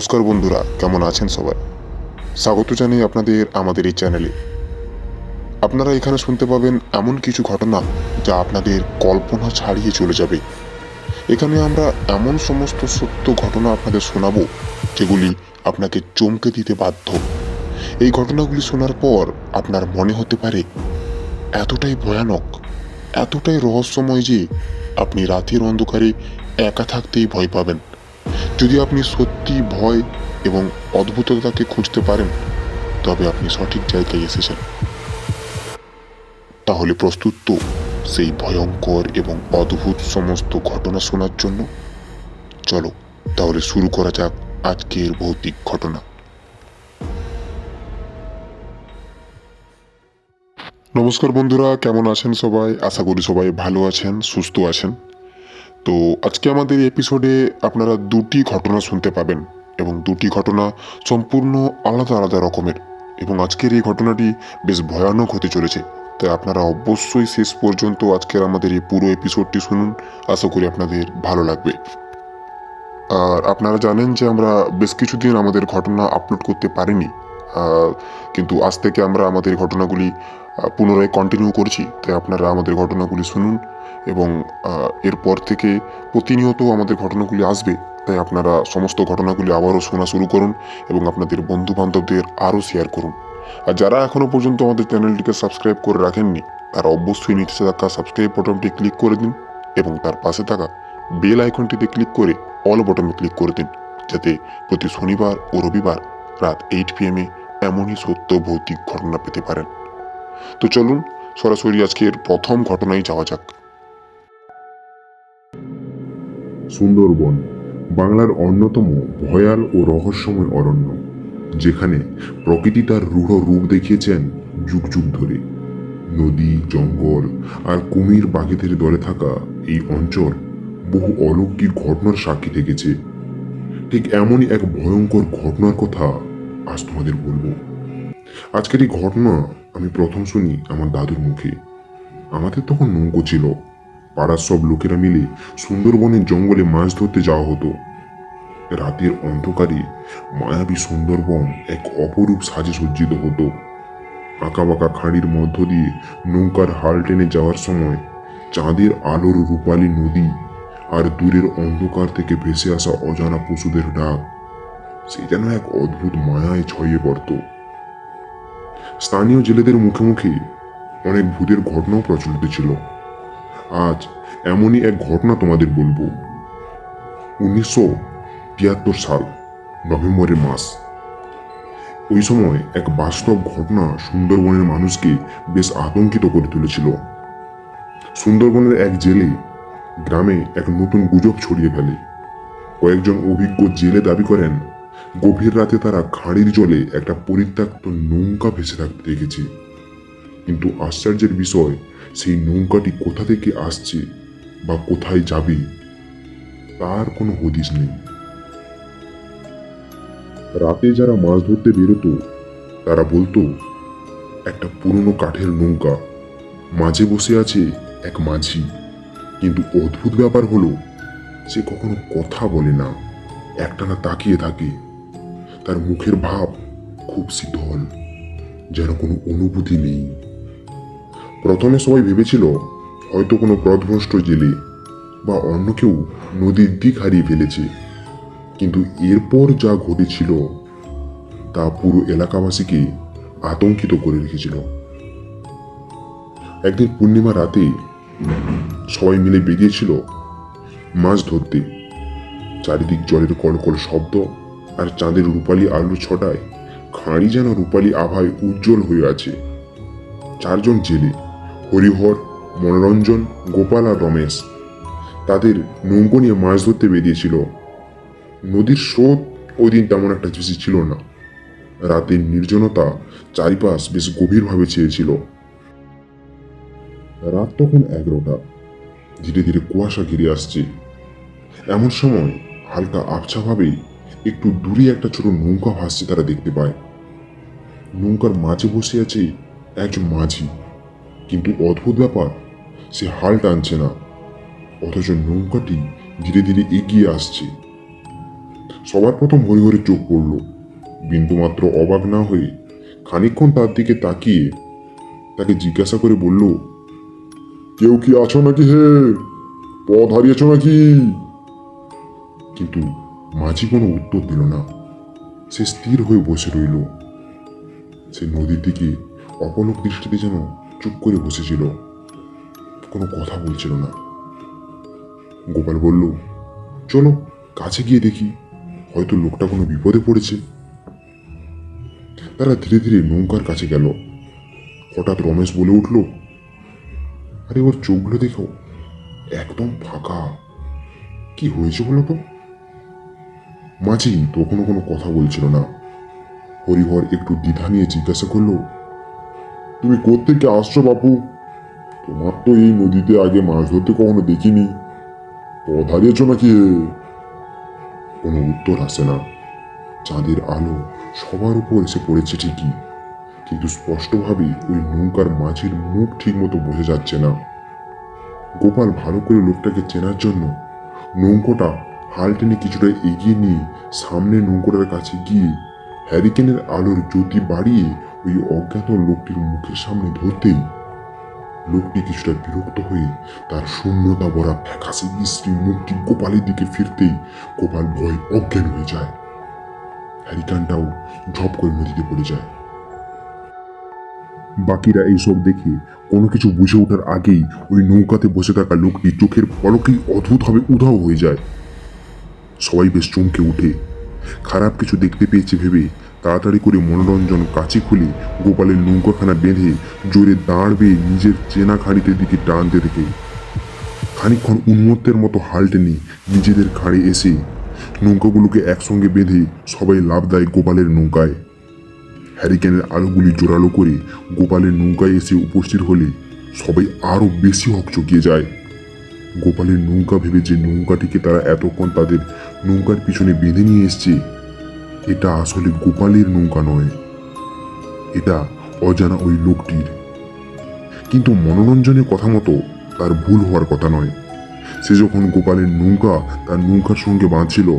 নমস্কার বন্ধুরা, কেমন আছেন সবাই? স্বাগত জানাই আপনাদের আমাদের এই চ্যানেলে আপনারা এখানে শুনতে পাবেন এমন কিছু ঘটনা যা আপনাদের কল্পনা ছাড়িয়ে চলে যাবে। এখানে আমরা এমন সমস্ত সত্য ঘটনা আপনাদের শোনাবো, যেগুলি আপনাকে চমকে দিতে বাধ্য। এই ঘটনাগুলি শোনার পর আপনার মনে হতে পারে, এতটাই ভয়ানক, এতটাই রহস্যময় যে আপনি রাতের অন্ধকারে একা থাকতেই ভয় পাবেন। যদি আপনি সত্যি ভয় এবং অদ্ভুততাকে খুঁজতে পারেন, তবে আপনি সঠিক জায়গায় এসেছেন। তাহলে প্রস্তুত তো সেই ভয়ঙ্কর এবং অদ্ভুত সমস্ত ঘটনা শোনার জন্য? চলো, তাহলে শুরু করা যাক আজকের ভৌতিক ঘটনা। নমস্কার বন্ধুরা, কেমন আছেন সবাই? আশা করি সবাই ভালো আছেন, সুস্থ আছেন। তো আজকে আমাদের এপিসোডে আপনারা দুটি ঘটনা শুনতে পাবেন এবং দুটি ঘটনা সম্পূর্ণ আলাদা আলাদা রকমের এবং আজকের এই ঘটনাটি বেশ ভয়ানক হতে চলেছে। তাই আপনারা অবশ্যই শেষ পর্যন্ত আজকের আমাদের এই পুরো এপিসোডটি শুনুন। আশা করি আপনাদের ভালো লাগবে। আর আপনারা জানেন যে আমরা বেশ কিছুদিন আমাদের ঘটনা আপলোড করতে পারিনি। কিন্তু আজ থেকে আমরা আমাদের ঘটনাগুলি পুনরায় কন্টিনিউ করছি। তাই আপনারা আমাদের ঘটনাগুলি শুনুন। এবং এরপর থেকে প্রতিনিয়ত আমাদের ঘটনাগুলি আসবে। তাই আপনারা সমস্ত ঘটনাগুলি আবারও শোনা শুরু করুন এবং আপনাদের বন্ধু বান্ধবদের আরও শেয়ার করুন। আর যারা এখনও পর্যন্ত আমাদের চ্যানেলটিকে সাবস্ক্রাইব করে রাখেননি, তারা অবশ্যই নিচে থাকা সাবস্ক্রাইব বটনটি ক্লিক করে দিন এবং তার পাশে থাকা বেল আইকনটিতে ক্লিক করে অল বটনে ক্লিক করে দিন, যাতে প্রতি শনিবার ও রবিবার রাত এইট পি পিএমে এমনই সত্য ভৌতিক ঘটনা পেতে পারেন। তো চলুন সরাসরি আজকের প্রথম ঘটনায় যাওয়া যাক। সুন্দরবন, বাংলার অন্যতম ভয়াল ও রহস্যময় অরণ্য, যেখানে প্রকৃতি তার রূঢ় রূপ দেখিয়েছেন যুগ যুগ ধরে। নদী, জঙ্গল আর কুমির বাঘেদের দলে থাকা এই অঞ্চল বহু অলৌকিক ঘটনার সাক্ষী থেকেছে। ঠিক এমনই এক ভয়ঙ্কর ঘটনার কথা আজ তোমাদের বলব। আজকের এই ঘটনা আমি প্রথম শুনি আমার দাদুর মুখে। আমাদের তখন নৌকো ছিল। পাড়ার সব লোকেরা মিলে সুন্দরবনের জঙ্গলে মাছ ধরতে যাওয়া হতো। রাতের অন্ধকারে মায়াবী সুন্দরবন এক অপরূপ সাজে সজ্জিত হতো। আঁকাবাঁকা খাঁড়ির মধ্য দিয়ে নৌকার হাল টেনে যাওয়ার সময় চাঁদের আলোর রূপালী নদী আর দূরের অন্ধকার থেকে ভেসে আসা অজানা পশুদের ডাক, সে যেন এক অদ্ভুত মায়ায় ছড়িয়ে পড়ত। স্থানীয় জেলেদের মুখে মুখে অনেক ভূতের ঘটনাও প্রচলিত ছিল। আজ এমনই এক ঘটনা তোমাদের বলব। উনিশশো তিয়াত্তর সাল, নভেম্বরের মাস। ওই সময় এক বাস্তব ঘটনা সুন্দরবনের মানুষকে বেশ আতঙ্কিত করে তুলেছিল। সুন্দরবনের এক জেলে গ্রামে এক নতুন গুজব ছড়িয়ে ফেলে। কয়েকজন অভিজ্ঞ জেলে দাবি করেন, গভীর রাতে তারা খাঁড়ির জলে একটা পরিত্যক্ত নৌকা ভেসে থাকতে দেখেছে। কিন্তু আশ্চর্যের বিষয় সেই নৌকাটি কোথা থেকে আসছে বা কোথায় যাবে, তার কোনো হদিস নেই। রাতে যারা মাছ ধরতে বেরোতো, তারা বলতো, একটা পুরনো কাঠের নৌকা, মাঝে বসে আছে এক মাঝি। কিন্তু অদ্ভুত ব্যাপার হলো, সে কখনো কথা বলে না, একটানা তাকিয়ে থাকে। তার মুখের ভাব খুব শীতল, যেন কোনো অনুভূতি নেই। প্রথমে সবাই ভেবেছিল হয়তো কোনো পথভ্রষ্ট জেলে বা অন্য কেউ নদীর দিক হারিয়ে ফেলেছে। কিন্তু এরপর যা ঘটেছিল, তা পুরো এলাকাবাসীকে আতঙ্কিত করে রেখেছিল। একদিন পূর্ণিমা রাতে সবাই মিলে বেরিয়েছিল মাছ ধরতে। চারিদিক জলের কলকল শব্দ আর চাঁদের রূপালী আলোর ছটায় খাঁড়ি যেন রূপালী আভায় উজ্জ্বল হয়ে আছে। চারজন জেলে হরিহর, মনোরঞ্জন, গোপাল আর রমেশ। তাদের নৌকো নিয়ে মাছ ধরতে বেরিয়েছিল। নদীর স্রোত ওই দিন তেমন একটা বেশি ছিল না। রাতের নির্জনতা চারিপাশ বেশ গভীরভাবে ছেয়েছিল। রাত তখন এগারোটা। ধীরে ধীরে কুয়াশা ঘিরে আসছে। এমন সময় হালকা আবছাভাবে একটু দূরে একটা ছোট নৌকা ভাসছে তারা দেখতে পায়। নৌকার মাঝে বসে আছে একজন মাঝি। কিন্তু অদ্ভুত ব্যাপার, সে হাল টানছে না। অথচ নৌকাটি ধীরে ধীরে এগিয়ে আসছে। সবার প্রথম হরি হরি চোখ পড়ল। বিন্দুমাত্র অবাক না হয়ে খানিকক্ষণ তার দিকে তাকিয়ে তাকে জিজ্ঞাসা করে বলল, কেউ কি আছো নাকি হে? পথ হারিয়েছ নাকি? কিন্তু মাঝি কোনো উত্তর দিল না। সে স্থির হয়ে বসে রইল। সে নদীর দিকে অপলক দৃষ্টিতে যেন চুপ করে বসেছিল। কোনো কথা বলছিল না। গোপাল বলল, চলো, কাছে গিয়ে দেখি। হয়তো লোকটা কোনো বিপদে পড়েছে। তারা ধীরে ধীরে নৌকার কাছে গেল। হঠাৎ রমেশ বলে উঠল, আরে, ওর চোখগুলো দেখো, একদম ফাঁকা। কি হয়েছে বলো তো? মাঝি তখনও কোনো কথা বলছিল না। হরিহর একটু দ্বিধা নিয়ে জিজ্ঞাসা করল তুমি কোত্থেকে আসছো বাপু? তোমার তো এই নদীতে আগে মাছ ধরতে কখনো দেখিনি। পথ হারিয়েছ নাকি? কোনো উত্তর আসে না। চাঁদের আলো সবার উপর এসে পড়েছে ঠিকই। কিন্তু স্পষ্টভাবে ওই নৌকার মাঝির মুখ ঠিক মতো বোঝা যাচ্ছে না। গোপাল ভালো করে লোকটাকে চেনার জন্য নৌকোটা হাল টেনে কিছুটা এগিয়ে নিয়ে সামনে নৌকোটার কাছে গিয়ে হ্যারিকেনের আলোর জ্যোতি বাড়িয়ে ওই অজ্ঞাত লোকটির মুখের সামনে ধরতেই লোকটি কিছুটা বিরক্ত হয়ে তার শূন্যতা ভরা ফ্যাকাশে বিশ্রী মুখটি গোপালের দিকে ফিরতেই গোপাল ভয় অজ্ঞান হয়ে যায়। হ্যারিকানটাও ঝপ করে নদীতে পড়ে যায়। বাকিরা এইসব দেখে কোনো কিছু বুঝে ওঠার আগেই ওই নৌকাতে বসে থাকা লোকটি চোখের পলকেই অদ্ভুতভাবে উধাও হয়ে যায়। সবাই বেশ চমকে উঠে খারাপ কিছু দেখতে পেয়েছে ভেবে তাড়াতাড়ি করে মনোরঞ্জন কাছে খুলে গোপালের নৌকাখানা বেঁধে জোরে দাঁড় বেয়ে নিজের চেনা খাড়িতে দিকে টানতে থেকে খানিকক্ষণ উন্মত্তের মতো হাল টেনে নিজেদের ঘাড়ে এসে নৌকাগুলোকে একসঙ্গে বেঁধে সবাই লাভ দেয় গোপালের নৌকায়। হ্যারিকেনের আলোগুলি জোরালো করে গোপালের নৌকায় এসে উপস্থিত হলে সবাই আরও বেশি হকচকিয়ে যায়। গোপালের নৌকা ভেবে যে নৌকাটিকে তারা এতক্ষণ তাদের নৌকার পিছনে বেঁধে নিয়ে এসছে, এটা আসলে গোপালের নৌকা নয়। এটা অজানা ওই লোকটির। কিন্তু মনোরঞ্জনের কথা মতো তার ভুল হওয়ার কথা নয়। সে যখন গোপালের নৌকা তার নৌকার সঙ্গে বাঁধছিল,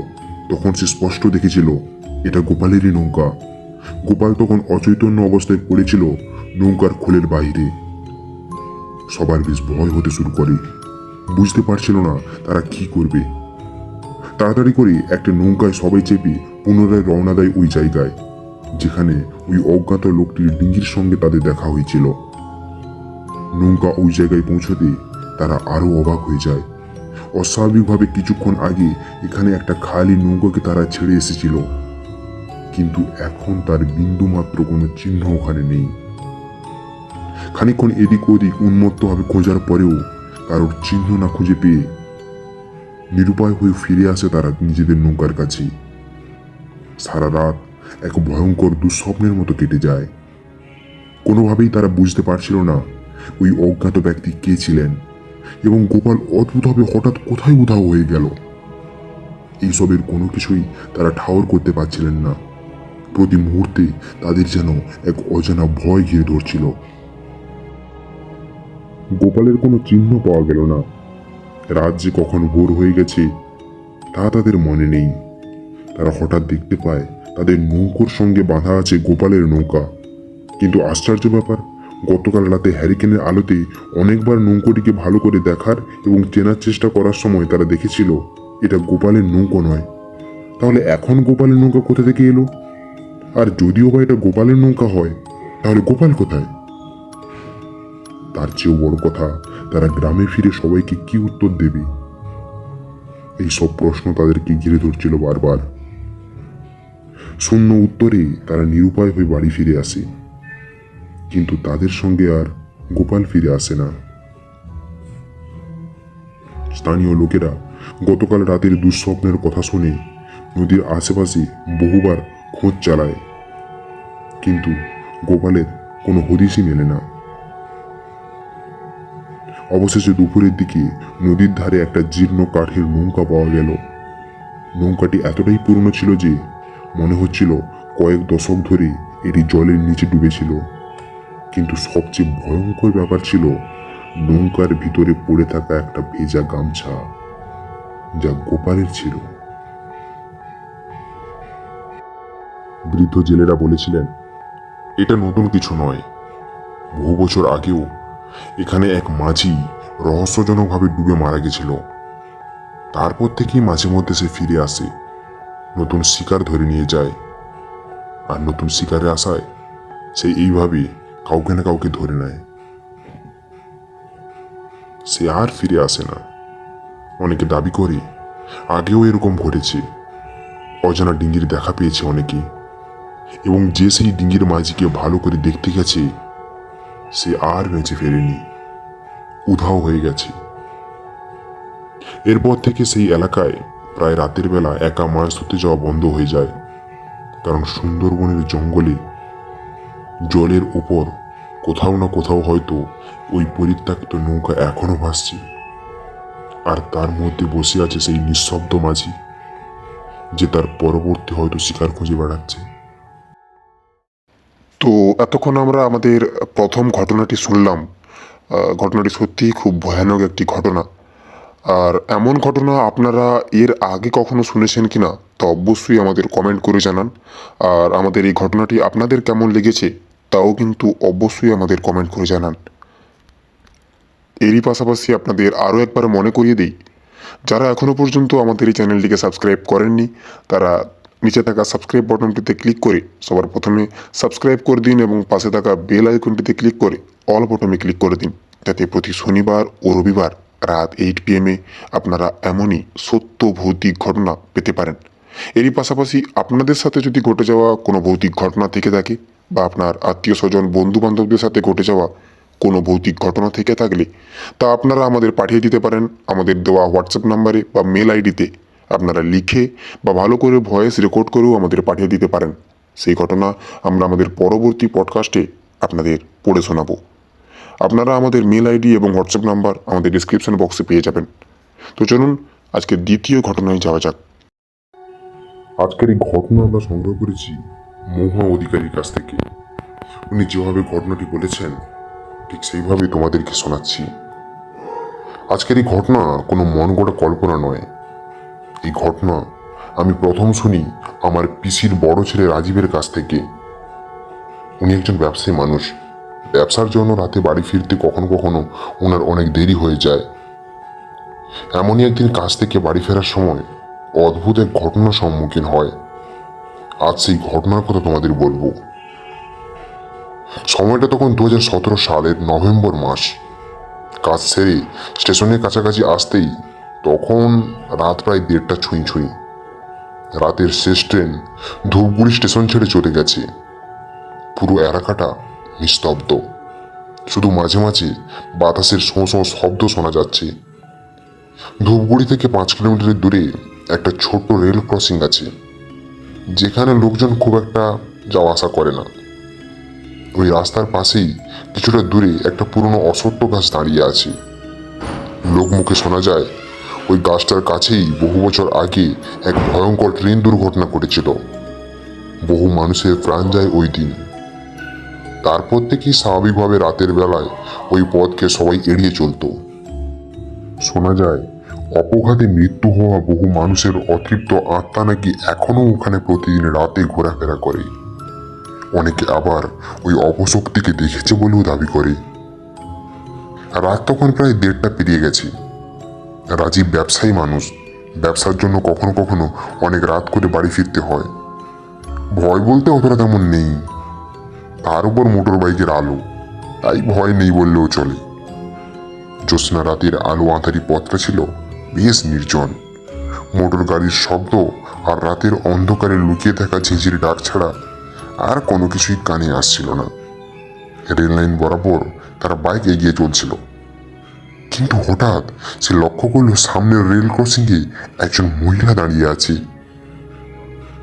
তখন সে স্পষ্ট দেখেছিল, এটা গোপালেরই নৌকা। গোপাল তখন অচৈতন্য অবস্থায় পড়েছিল নৌকার খোলের বাইরে সবার বেশ ভয় হতে শুরু করে। বুঝতে পারছিল না তারা কি করবে। তাড়াতাড়ি করে একটা নৌকায় সবাই চেপে পুনরায় রওনা দেয় ওই জায়গায়, যেখানে ওই অজ্ঞাত লোকটির ডিঙ্গির সঙ্গে তাদের দেখা হয়েছিল। নৌকা ওই জায়গায় পৌঁছতে তারা আরও অবাক হয়ে যায়। অস্বাভাবিকভাবে কিছুক্ষণ আগে এখানে একটা খালি নৌকাকে তারা ছেড়ে এসেছিল। কিন্তু এখন তার বিন্দু মাত্র কোনো চিহ্ন ওখানে নেই। খানিকক্ষণ এদিক ওদিক উন্মত্তভাবে খোঁজার পরেও কারোর চিহ্ন না খুঁজে পেয়ে নিরুপায় হয়ে ফিরে আসে তারা নিজেদের নৌকার কাছে সারা রাত এক ভয়ঙ্কর দুঃস্বপ্নের মতো কেটে যায়। কোনোভাবেই তারা বুঝতে পারছিল না ওই অজ্ঞাত ব্যক্তি কে ছিলেন এবং গোপাল অদ্ভুতভাবে হঠাৎ কোথায় উধাও হয়ে গেল। এইসবের কোনো কিছুই তারা ঠাওর করতে পারছিলেন না। প্রতি মুহূর্তে তাদের যেন এক অজানা ভয় ঘিরে ধরছিল। গোপালের কোনো চিহ্ন পাওয়া গেল না। রাত যে কখন ভোর হয়ে গেছে, তা তাদের মনে নেই। তারা হঠাৎ দেখতে পায়, তাদের নৌকোর সঙ্গে বাঁধা আছে গোপালের নৌকা। কিন্তু আশ্চর্য ব্যাপার, গতকাল রাতে হ্যারিকেনের আলোতে অনেকবার নৌকোটিকে ভালো করে দেখার এবং চেনার চেষ্টা করার সময় তারা দেখেছিল, এটা গোপালের নৌকো নয়। তাহলে এখন গোপালের নৌকা কোথা থেকে এলো? আর যদিও বা এটা গোপালের নৌকা হয়, তাহলে গোপাল কোথায়? তার চেয়েও বড় কথা, তারা গ্রামে ফিরে সবাইকে কি উত্তর দেবে? এই সব প্রশ্ন তাদেরকে ঘিরে ধরছিল বারবার। শূন্য উত্তরে তারা নিরুপায় হয়ে বাড়ি ফিরে আসে। কিন্তু তাদের সঙ্গে আর গোপাল ফিরে আসে না। স্থানীয় লোকেরা গতকাল রাতের দুঃস্বপ্নের কথা শুনে নদীর আশেপাশে বহুবার খোঁজ চালায়। কিন্তু গোপালের কোনো হদিশই মেলে না। অবশেষে দুপুরের দিকে নদীর ধারে একটা জীর্ণ কাঠের নৌকা পাওয়া গেল। নৌকাটি এতটাই পুরনো ছিল যে মনে হচ্ছিল কয়েক দশক ধরে এটি জলের নিচে ডুবেছিল। কিন্তু সবচেয়ে ভয়ঙ্কর ব্যাপার ছিল নৌকার ভিতরে পড়ে থাকা একটা ভেজা গামছা যা গোপালের ছিল। বৃদ্ধ জেলেরা বলেছিলেন, এটা নতুন কিছু নয়। বহু বছর আগেও এখানে এক মাঝি রহস্যজনকভাবে ডুবে মারা গেছিল। তারপর থেকেই মাঝে মধ্যে সে ফিরে আসে। নতুন শিকার ধরে নিয়ে যায়। আর নতুন শিকারে আসায় সে এইভাবে কাউকে না কাউকে ধরে নেয়। সে আর ফিরে আসে না। অনেকে দাবি করে, আগেও এরকম ঘটেছে। অজানা ডিঙ্গির দেখা পেয়েছে অনেকে। এবং যে সেই ডিঙ্গির মাঝিকে ভালো করে দেখতে গেছে সে আর বেঁচে ফেরেনি। উধাও হয়ে গেছে। এরপর থেকে সেই এলাকায় প্রায় রাতের বেলা একা মাছ ধরতে যাওয়া বন্ধ হয়ে যায়। কারণ সুন্দরবনের জঙ্গলে জলের উপর কোথাও না কোথাও হয়তো ওই পরিত্যক্ত নৌকা এখনও ভাসছে। আর তার মধ্যে বসে আছে সেই নিঃশব্দ মাঝি, যে তার পরবর্তী হয়তো শিকার খুঁজে বেড়াচ্ছে। তো এতক্ষণ আমরা আমাদের প্রথম ঘটনাটি শুনলাম। ঘটনাটি সত্যিই খুব ভয়ানক একটি ঘটনা। আর এমন ঘটনা আপনারা এর আগে কখনো শুনেছেন কি না তা অবশ্যই আমাদের কমেন্ট করে জানান। আর আমাদের এই ঘটনাটি আপনাদের কেমন লেগেছে, তাও কিন্তু অবশ্যই আমাদের কমেন্ট করে জানান। এরই পাশাপাশি আপনাদের আরও একবার মনে করিয়ে দিই, যারা এখনও পর্যন্ত আমাদের এই চ্যানেলটিকে সাবস্ক্রাইব করেননি, তারা নিচে থাকা সাবস্ক্রাইব বাটনটিতে ক্লিক করে সবার প্রথমে সাবস্ক্রাইব করে দিন এবং পাশে থাকা বেল আইকনটিতে ক্লিক করে অল বটনে ক্লিক করে দিন। যাতে প্রতি শনিবার ও রবিবার রাত এইট পিএমে আপনারা এমনই সত্য ভৌতিক ঘটনা পেতে পারেন। এরই পাশাপাশি আপনাদের সাথে যদি ঘটে যাওয়া কোনো ভৌতিক ঘটনা থেকে থাকে বা আপনার আত্মীয় স্বজন বন্ধু বান্ধবদের সাথে ঘটে যাওয়া কোনো ভৌতিক ঘটনা থেকে থাকলে তা আপনারা আমাদের পাঠিয়ে দিতে পারেন। আমাদের দেওয়া হোয়াটসঅ্যাপ নাম্বারে বা মেল আইডিতে আপনারা লিখে বা ভালো করে ভয়েস রেকর্ড করেও আমাদের পাঠিয়ে দিতে পারেন। সেই ঘটনা আমরা আমাদের পরবর্তী পডকাস্টে আপনাদের পড়ে শোনাবো। আপনারা আমাদের মেল আইডি এবং হোয়াটসঅ্যাপ নাম্বার আমাদের ডিসক্রিপশন বক্সে পেয়ে যাবেন। তো চলুন আজকে দ্বিতীয় ঘটনায় যাওয়া যাক। আজকের এই ঘটনা আমরা সংগ্রহ করেছি মহা অধিকারীর কাছ থেকে। উনি যেভাবে ঘটনাটি বলেছেন, ঠিক সেইভাবেই তোমাদেরকে শোনাচ্ছি। আজকের এই ঘটনা কোনো মন গড়া কল্পনা নয়। এই ঘটনা আমি প্রথম শুনি আমার পিসির বড় ছেলে রাজীবের কাছ থেকে। উনি একজন ব্যবসায়ী মানুষ। ব্যবসার জন্য রাতে বাড়ি ফিরতে কখনো কখনো ওনার অনেক দেরি হয়ে যায়। এমনই একদিন কাজ থেকে বাড়ি ফেরার সময় অদ্ভুত এক ঘটনার সম্মুখীন হয়। আজ সেই ঘটনার কথা তোমাদের বলব। সময়টা তখন দু হাজার সতেরো সালের নভেম্বর মাস। কাজ সেরে স্টেশনের কাছাকাছি আসতেই তখন রাত প্রায় দেড়টা ছুঁই ছুঁই। রাতের শেষ ট্রেন ধূপগুড়ি স্টেশন ছেড়ে চলে গেছে। পুরো এলাকাটা নিস্তব্ধ। শুধু মাঝে মাঝে বাতাসের শোঁ শোঁ শব্দ শোনা যাচ্ছে। ধূপগুড়ি থেকে পাঁচ কিলোমিটারের দূরে একটা ছোট্ট রেল ক্রসিং আছে, যেখানে লোকজন খুব একটা যাওয়া আসা করে না। ওই রাস্তার পাশেই কিছুটা দূরে একটা পুরনো অসত্য গাছ দাঁড়িয়ে আছে। লোক মুখে শোনা যায় ওই গাছটার কাছেই বহু বছর আগে এক ভয়ঙ্কর ট্রেন দুর্ঘটনা ঘটেছিল। বহু মানুষের প্রাণ যায় ওই দিন। তারপর থেকেই স্বাভাবিকভাবে রাতের বেলায় ওই পথকে সবাই এড়িয়ে চলতো। শোনা যায়, অপঘাতে মৃত্যু হওয়া বহু মানুষের অতৃপ্ত আত্মা নাকি এখনও ওখানে প্রতিদিন রাতে ঘোরাফেরা করে। অনেকে আবার ওই অপশক্তিকে দেখেছে বলেও দাবি করে। রাত তখন প্রায় দেড়টা পেরিয়ে গেছে। রাজীব ব্যবসায়ী মানুষ। ব্যবসার জন্য কখনো কখনো অনেক রাত করে বাড়ি ফিরতে হয়। ভয় বলতে অতটা তেমন নেই। তার উপর মোটর বাইকের আলো। তাই ভয় নেই বললেও চলে। জ্যোৎস্না রাতের আলো আঁধারি পথটা ছিল বেশ নির্জন। মোটর গাড়ির শব্দ আর রাতের অন্ধকারে লুকিয়ে থাকা ঝিঁঝির ডাক ছাড়া আর কোনো কিছুই কানে আসছিল না। রেল লাইন বরাবর তারা বাইক এগিয়ে চলছিল। কিন্তু হঠাৎ সে লক্ষ্য করল সামনের রেল ক্রসিংয়ে একজন মহিলা দাঁড়িয়ে আছে।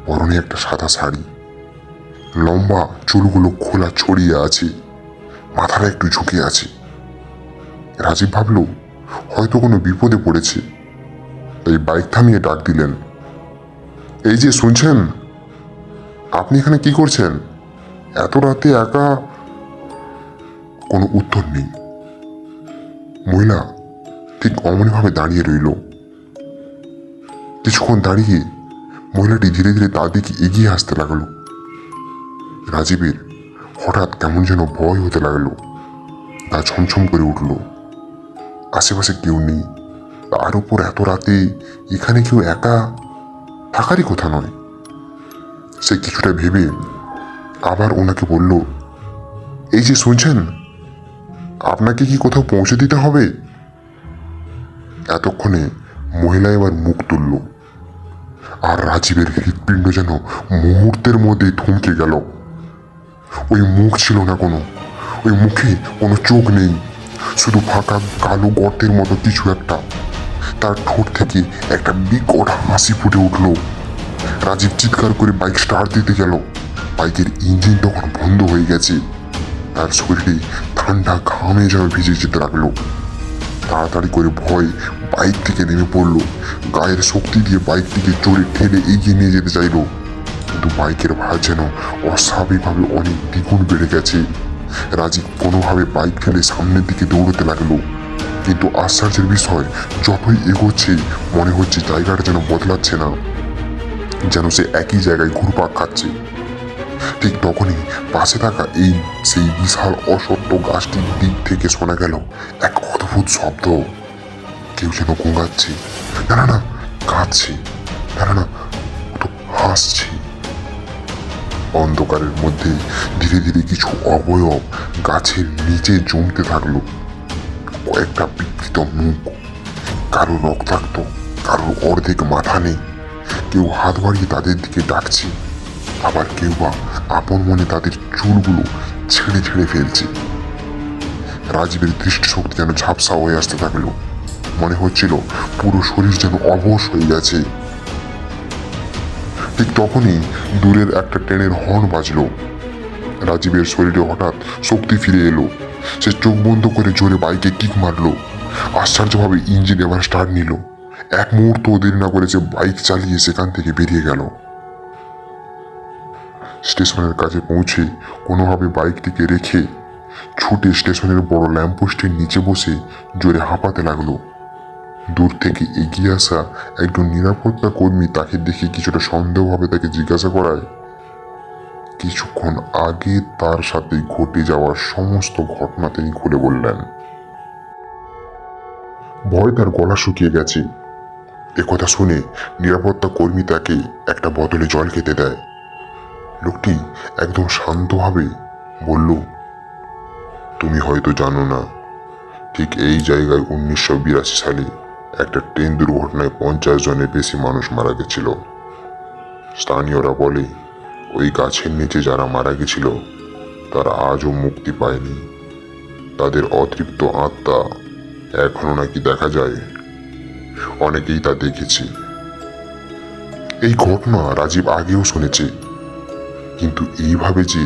পরনে একটা সাদা শাড়ি। লম্বা চুলগুলো খোলা ছড়িয়ে আছে। মাথাটা একটু ঝুঁকে আছে। রাজীব ভাবল, হয়তো কোনো বিপদে পড়েছে। তাই বাইক থামিয়ে ডাক দিলেন, এই যে শুনছেন, আপনি এখানে কি করছেন? এত রাতে একা? কোনো উত্তর নেই। মহিলা ঠিক অমনভাবে দাঁড়িয়ে রইল। কিছুক্ষণ দাঁড়িয়ে মহিলাটি ধীরে ধীরে তার দিকে এগিয়ে আসতে লাগল। রাজীবের হঠাৎ কেমন যেন ভয় হতে লাগল। গা ছমছম করে উঠল। আশেপাশে কেউ নেই। তার উপর এত রাতে এখানে কেউ একা? থাকারই কথা নয়। সে কিছুটা ভেবে আবার ওনাকে বলল, এই যে শুনছেন? আপনাকে কি কোথাও পৌঁছে দিতে হবে? এতক্ষণে মহিলা এবার মুখ তুলল। আর রাজীবের হৃৎপিণ্ড যেন মুহূর্তের মধ্যে থমকে গেল। ওই মুখ ছিল না কোনো। ওই মুখে কোনো চোখ নেই। শুধু ফাঁকা কালো গর্তের মতো কিছু একটা। তার ঠোঁট থেকে একটা বিকট হাসি ফুটে উঠল। রাজীব চিৎকার করে বাইক স্টার্ট দিতে গেল। বাইকের ইঞ্জিন তখন বন্ধ হয়ে গেছে। তার শরীরে ঠান্ডা ঘামে যেন ভিজে যেতে লাগল। তাড়াতাড়ি করে ভয় বাইক থেকে নেমে পড়ল। গায়ের শক্তি দিয়ে বাইকটিকে জোরে ঠেলে এগিয়ে নিয়ে যেতে চাইলো। কিন্তু বাইকের ভার যেন অস্বাভাবিকভাবে অনেক দ্বিগুণ বেড়ে গেছে। রাজীব কোনোভাবে বাইক ফেলে সামনের দিকে দৌড়তে লাগল। কিন্তু আশ্চর্যের বিষয়, যতই এগোচ্ছে, মনে হচ্ছে জায়গাটা যেন বদলাচ্ছে না। যেন সে একই জায়গায় ঘুরপাক খাচ্ছে। ঠিক তখনই পাশে থাকা এই সেই বিশাল অসত্য গাছটির দিক থেকে শোনা গেল এক অদ্ভুত শব্দ। কেউ যেন গোঙাচ্ছে না না কাঁদছে। না না তো হাসছে। অন্ধকারের মধ্যে ধীরে ধীরে কিছু অবয়ব গাছের নিচে জমতে থাকল। কয়েকটা বিকৃত মুখ। কারও রক্তাক্ত, কারোর অর্ধেক মাথা নেই। কেউ হাত বাড়িয়ে তাদের দিকে ডাকছে। আবার কেউ বা আপন মনে তাদের চুলগুলো ছেড়ে ছেড়ে ফেলছে। রাজীবের দৃষ্টিশক্তি যেন ঝাপসা হয়ে আসতে থাকল। মনে হচ্ছিল পুরো শরীর যেন অবশ হয়ে গেছে। ঠিক তখনই দূরের একটা ট্রেনের হর্ন বাজলো। রাজীবের শরীরে হঠাৎ শক্তি ফিরে এলো। সে চোখ বন্ধ করে জোরে বাইকে কিক মারলো। আশ্চর্যভাবে ইঞ্জিন এবার স্টার্ট নিল। এক মুহূর্ত দেরি না করে সে বাইক চালিয়ে সেখান থেকে বেরিয়ে গেল। স্টেশনের কাছে পৌঁছে কোনোভাবে বাইকটিকে রেখে ছুটে স্টেশনের বড় ল্যাম্পপোস্টের নিচে বসে জোরে হাঁপাতে লাগল। দূর থেকে এগিয়ে আসা একজন নিরাপত্তা কর্মী তাকে দেখে কিছুটা সন্দেহভাবে তাকে জিজ্ঞাসা করায়, কিছুক্ষণ আগে তার সাথে ঘটে যাওয়ার সমস্ত ঘটনা তিনি খুলে বললেন। ভয় তার গলা শুকিয়ে গেছে। একথা শুনে নিরাপত্তা কর্মী তাকে একটা বোতলে জল খেতে দেয়। লোকটি একদম শান্তভাবে বলল, তুমি হয়তো জানো না, ঠিক এই জায়গায় উনিশশো বিরাশি সালে একটা ট্রেন দুর্ঘটনায় পঞ্চাশ জনের বেশি মানুষ মারা গেছিল। স্থানীয়রা বলে, ওই গাছের নিচে যারা মারা গেছিল, তারা আজও মুক্তি পায়নি। তাদের অতৃপ্ত আত্মা এখনও নাকি দেখা যায়। অনেকেই তা দেখেছে। এই ঘটনা রাজীব আগেও শুনেছে। কিন্তু এইভাবে যে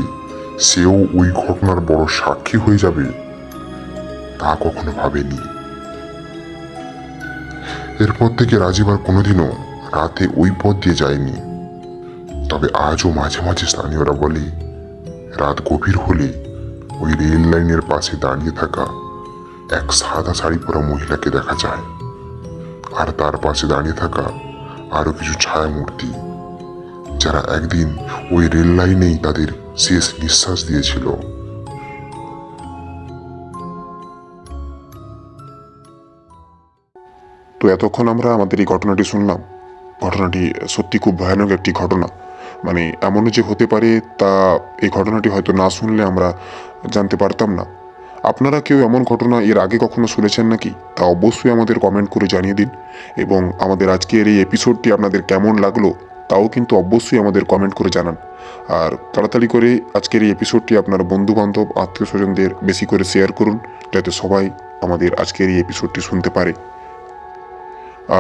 সেও ওই ঘটনার বড় সাক্ষী হয়ে যাবে, তা কখনো ভাবেনি। এরপর থেকে রাজীব আর কোনোদিনও রাতে ওই পথ দিয়ে যায়নি। তবে আজও মাঝে মাঝে স্থানীয়রা বলে, রাত গভীর হলে ওই রেল লাইনের পাশে দাঁড়িয়ে থাকা এক সাদা শাড়ি পরা মহিলাকে দেখা যায়। আর তার পাশে দাঁড়িয়ে থাকা আরও কিছু ছায়া মূর্তি যারা একদিন ওই রেল লাইনেই তাদের শেষ নিঃশ্বাস দিয়েছিল। তো এতক্ষণ আমরা আমাদের এই ঘটনাটি শুনলাম। ঘটনাটি সত্যি খুব ভয়ানক একটি ঘটনা। মানে এমনও যে হতে পারে তা এই ঘটনাটি হয়তো না শুনলে আমরা জানতে পারতাম না। আপনারা কেউ এমন ঘটনা এর আগে কখনো শুনেছেন নাকি? তা অবশ্যই আমাদের কমেন্ট করে জানিয়ে দিন। এবং আমাদের আজকের এই এপিসোডটি আপনাদের কেমন লাগল তাও কিন্তু অবশ্যই আমাদের কমেন্ট করে জানান। আর তাড়াতাড়ি করে আজকের এই এপিসোডটি আপনার বন্ধু বান্ধব আত্মীয় স্বজনদের বেশি করে শেয়ার করুন, যাতে সবাই আমাদের আজকের এই এপিসোডটি শুনতে পারে।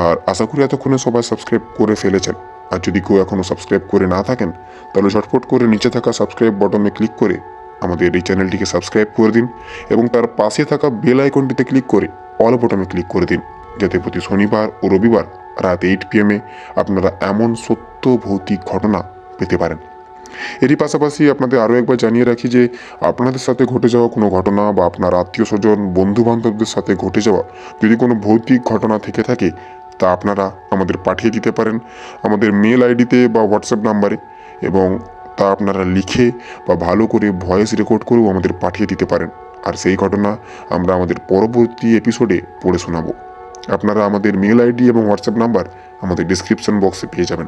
আর আশা করি এতক্ষণে সবাই সাবস্ক্রাইব করে ফেলেছেন। আর যদি কেউ এখনও সাবস্ক্রাইব করে না থাকেন, তাহলে ঝটফট করে নিচে থাকা সাবস্ক্রাইব বটনে ক্লিক করে আমাদের এই চ্যানেলটিকে সাবস্ক্রাইব করে দিন এবং তার পাশে থাকা বেল আইকনটিতে ক্লিক করে অল বটনে ক্লিক করে দিন, যাতে প্রতি শনিবার ও রবিবার রাত এইট পিএমে আপনারা এমন সত্য ভৌতিক ঘটনা পেতে পারেন। এরই পাশাপাশি আপনাদের আরও একবার জানিয়ে রাখি যে আপনাদের সাথে ঘটে যাওয়া কোনো ঘটনা বা আপনার আত্মীয় স্বজন বন্ধু বান্ধবদের সাথে ঘটে যাওয়া যদি কোনো ভৌতিক ঘটনা থেকে থাকে, তা আপনারা আমাদের পাঠিয়ে দিতে পারেন আমাদের মেল আইডিতে বা হোয়াটসঅ্যাপ নাম্বারে এবং তা আপনারা লিখে বা ভালো করে ভয়েস রেকর্ড করেও আমাদের পাঠিয়ে দিতে পারেন। আর সেই ঘটনা আমরা আমাদের পরবর্তী এপিসোডে পড়ে শোনাবো। আপনারা আমাদের মেল আইডি এবং হোয়াটসঅ্যাপ নাম্বার আমাদের ডিসক্রিপশন বক্সে পেয়ে যাবেন।